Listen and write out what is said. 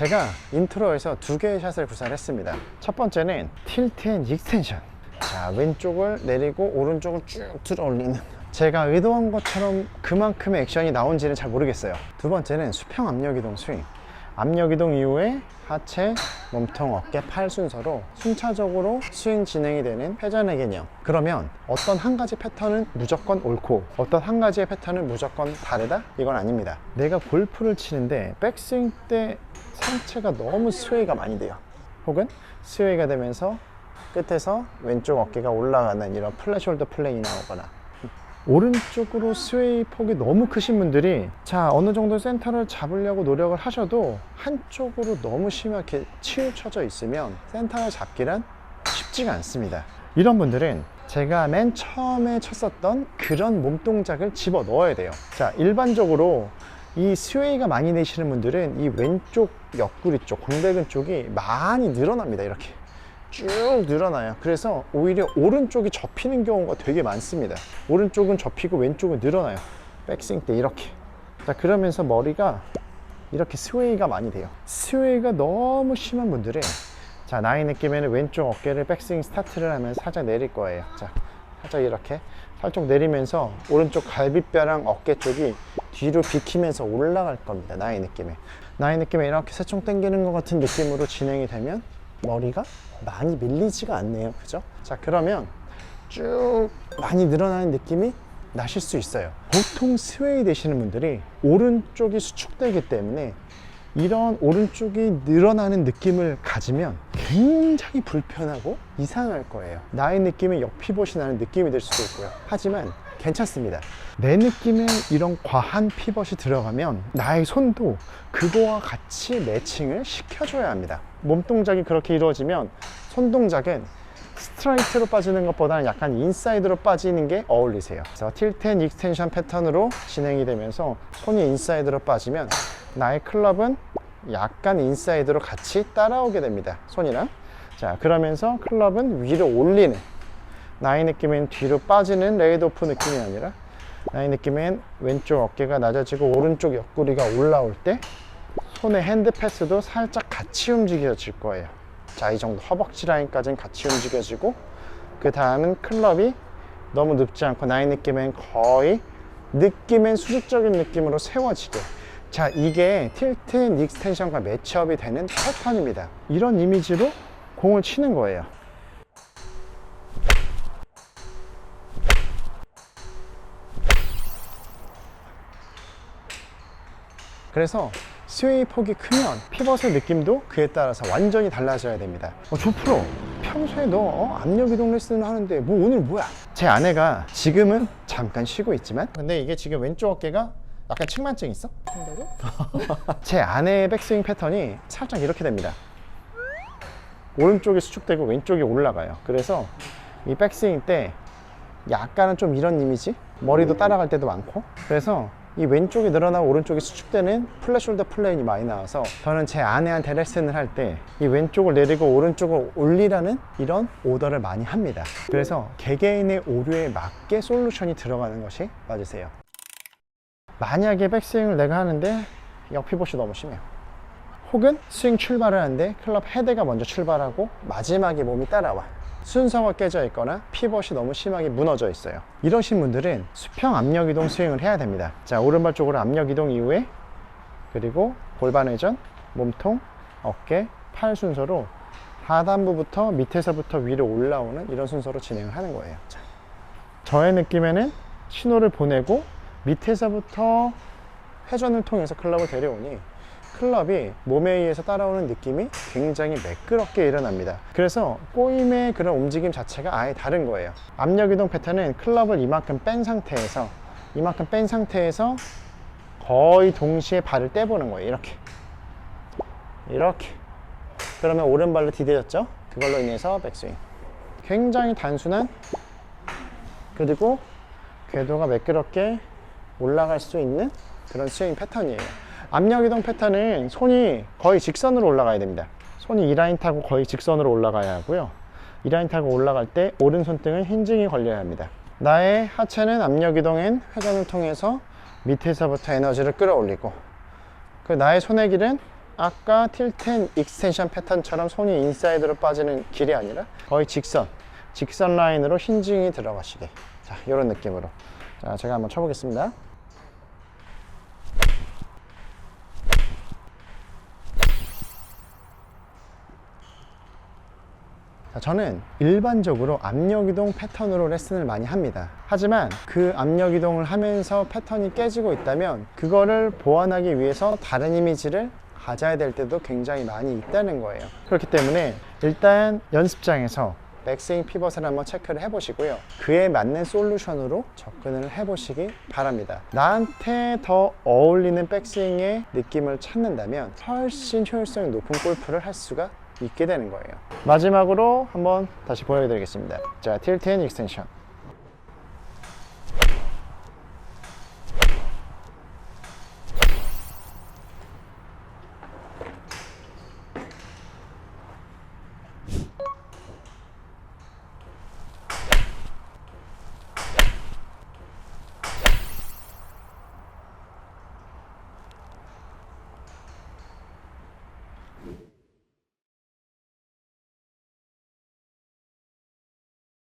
제가 인트로에서 두 개의 샷을 구사했습니다. 첫 번째는 틸트 앤 익스텐션. 자, 왼쪽을 내리고 오른쪽을 쭉 들어 올리는. 제가 의도한 것처럼 그만큼의 액션이 나온지는 잘 모르겠어요. 두 번째는 수평 압력 이동 스윙. 압력 이동 이후에 하체, 몸통, 어깨, 팔 순서로 순차적으로 스윙 진행이 되는 회전의 개념. 그러면 어떤 한 가지 패턴은 무조건 옳고 어떤 한 가지의 패턴은 무조건 다르다? 이건 아닙니다. 내가 골프를 치는데 백스윙 때 상체가 너무 스웨이가 많이 돼요. 혹은 스웨이가 되면서 끝에서 왼쪽 어깨가 올라가는 이런 플랫 숄더 플레이 나오거나 오른쪽으로 스웨이 폭이 너무 크신 분들이 자 어느 정도 센터를 잡으려고 노력을 하셔도 한쪽으로 너무 심하게 치우쳐져 있으면 센터를 잡기란 쉽지가 않습니다. 이런 분들은 제가 맨 처음에 쳤었던 그런 몸 동작을 집어 넣어야 돼요. 자 일반적으로 이 스웨이가 많이 내시는 분들은 이 왼쪽 옆구리 쪽 광배근 쪽이 많이 늘어납니다 이렇게 쭉 늘어나요. 그래서 오히려 오른쪽이 접히는 경우가 되게 많습니다. 오른쪽은 접히고 왼쪽은 늘어나요. 백스윙 때 이렇게. 자, 그러면서 머리가 이렇게 스웨이가 많이 돼요. 스웨이가 너무 심한 분들은 자, 나이 느낌에는 왼쪽 어깨를 백스윙 스타트를 하면 살짝 내릴 거예요. 자, 살짝 이렇게 살짝 내리면서 오른쪽 갈비뼈랑 어깨 쪽이 뒤로 비키면서 올라갈 겁니다. 나이 느낌에. 나이 느낌에 이렇게 새총 당기는 것 같은 느낌으로 진행이 되면 머리가 많이 밀리지가 않네요. 그죠? 자, 그러면 쭉 많이 늘어나는 느낌이 나실 수 있어요. 보통 스웨이 되시는 분들이 오른쪽이 수축되기 때문에 이런 오른쪽이 늘어나는 느낌을 가지면 굉장히 불편하고 이상할 거예요. 나의 느낌에 역피봇이 나는 느낌이 될 수도 있고요. 하지만 괜찮습니다. 내 느낌에 이런 과한 피벗이 들어가면 나의 손도 그거와 같이 매칭을 시켜줘야 합니다. 몸 동작이 그렇게 이루어지면 손 동작은 스트라이트로 빠지는 것보다는 약간 인사이드로 빠지는 게 어울리세요. 그래서 앤 익스텐션 패턴으로 진행이 되면서 손이 인사이드로 빠지면 나의 클럽은 약간 인사이드로 같이 따라오게 됩니다. 손이랑. 자, 그러면서 클럽은 위로 올리는 나의 느낌엔 뒤로 빠지는 레이드 오프 느낌이 아니라 나의 느낌엔 왼쪽 어깨가 낮아지고 오른쪽 옆구리가 올라올 때 손의 핸드 패스도 살짝 같이 움직여질 거예요. 자, 이 정도 허벅지 라인까지는 같이 움직여지고 그 다음은 클럽이 너무 눕지 않고 나의 느낌엔 거의 느낌엔 수직적인 느낌으로 세워지게 자, 이게 틸트 앤 익스텐션과 매치업이 되는 패턴입니다. 이런 이미지로 공을 치는 거예요. 그래서 스웨이 폭이 크면 피벗의 느낌도 그에 따라서 완전히 달라져야 됩니다. 어, 조프로 평소에 너 어, 압력 이동 레슨을 하는데 뭐 오늘 뭐야? 제 아내가 지금은 잠깐 쉬고 있지만 근데 이게 지금 왼쪽 어깨가 약간 측만증 있어? 제 아내의 백스윙 패턴이 살짝 이렇게 됩니다. 오른쪽이 수축되고 왼쪽이 올라가요. 그래서 이 백스윙 때 약간은 좀 이런 이미지? 머리도 따라갈 때도 많고. 그래서 이 왼쪽이 늘어나고 오른쪽이 수축되는 플랫숄더 플레인이 많이 나와서 저는 제 아내한테 레슨을 할 때 이 왼쪽을 내리고 오른쪽을 올리라는 이런 오더를 많이 합니다. 그래서 개개인의 오류에 맞게 솔루션이 들어가는 것이 맞으세요. 만약에 백스윙을 내가 하는데 역 피봇이 너무 심해요. 혹은 스윙 출발을 하는데 클럽 헤드가 먼저 출발하고 마지막에 몸이 따라와. 순서가 깨져 있거나 피벗이 너무 심하게 무너져 있어요. 이러신 분들은 수평 압력 이동 스윙을 해야 됩니다. 자, 오른발 쪽으로 압력 이동 이후에 그리고 골반 회전, 몸통, 어깨, 팔 순서로 하단부부터 밑에서부터 위로 올라오는 이런 순서로 진행을 하는 거예요. 자, 저의 느낌에는 신호를 보내고 밑에서부터 회전을 통해서 클럽을 데려오니 클럽이 몸에 의해서 따라오는 느낌이 굉장히 매끄럽게 일어납니다. 그래서 꼬임의 그런 움직임 자체가 아예 다른 거예요. 압력 이동 패턴은 클럽을 이만큼 뺀 상태에서 이만큼 뺀 상태에서 거의 동시에 발을 떼보는 거예요. 이렇게. 이렇게. 그러면 오른발로 디뎌졌죠? 그걸로 인해서 백스윙. 굉장히 단순한 그리고 궤도가 매끄럽게 올라갈 수 있는 그런 스윙 패턴이에요. 압력 이동 패턴은 손이 거의 직선으로 올라가야 됩니다. 손이 이 라인 타고 거의 직선으로 올라가야 하고요. 이 라인 타고 올라갈 때 오른손등은 힌징이 걸려야 합니다. 나의 하체는 압력 이동엔 회전을 통해서 밑에서부터 에너지를 끌어올리고 그 나의 손의 길은 아까 틸텐 익스텐션 패턴처럼 손이 인사이드로 빠지는 길이 아니라 거의 직선 직선 라인으로 힌징이 들어가시게 자 이런 느낌으로 자 제가 한번 쳐보겠습니다 저는 일반적으로 압력 이동 패턴으로 레슨을 많이 합니다. 하지만 그 압력 이동을 하면서 패턴이 깨지고 있다면 그거를 보완하기 위해서 다른 이미지를 가져야 될 때도 굉장히 많이 있다는 거예요. 그렇기 때문에 일단 연습장에서 백스윙 피벗을 한번 체크를 해보시고요. 그에 맞는 솔루션으로 접근을 해보시기 바랍니다. 나한테 더 어울리는 백스윙의 느낌을 찾는다면 훨씬 효율성이 높은 골프를 할 수가 있게 되는 거예요. 마지막으로 한번 다시 보여드리겠습니다. 자, 틸트 앤 익스텐션.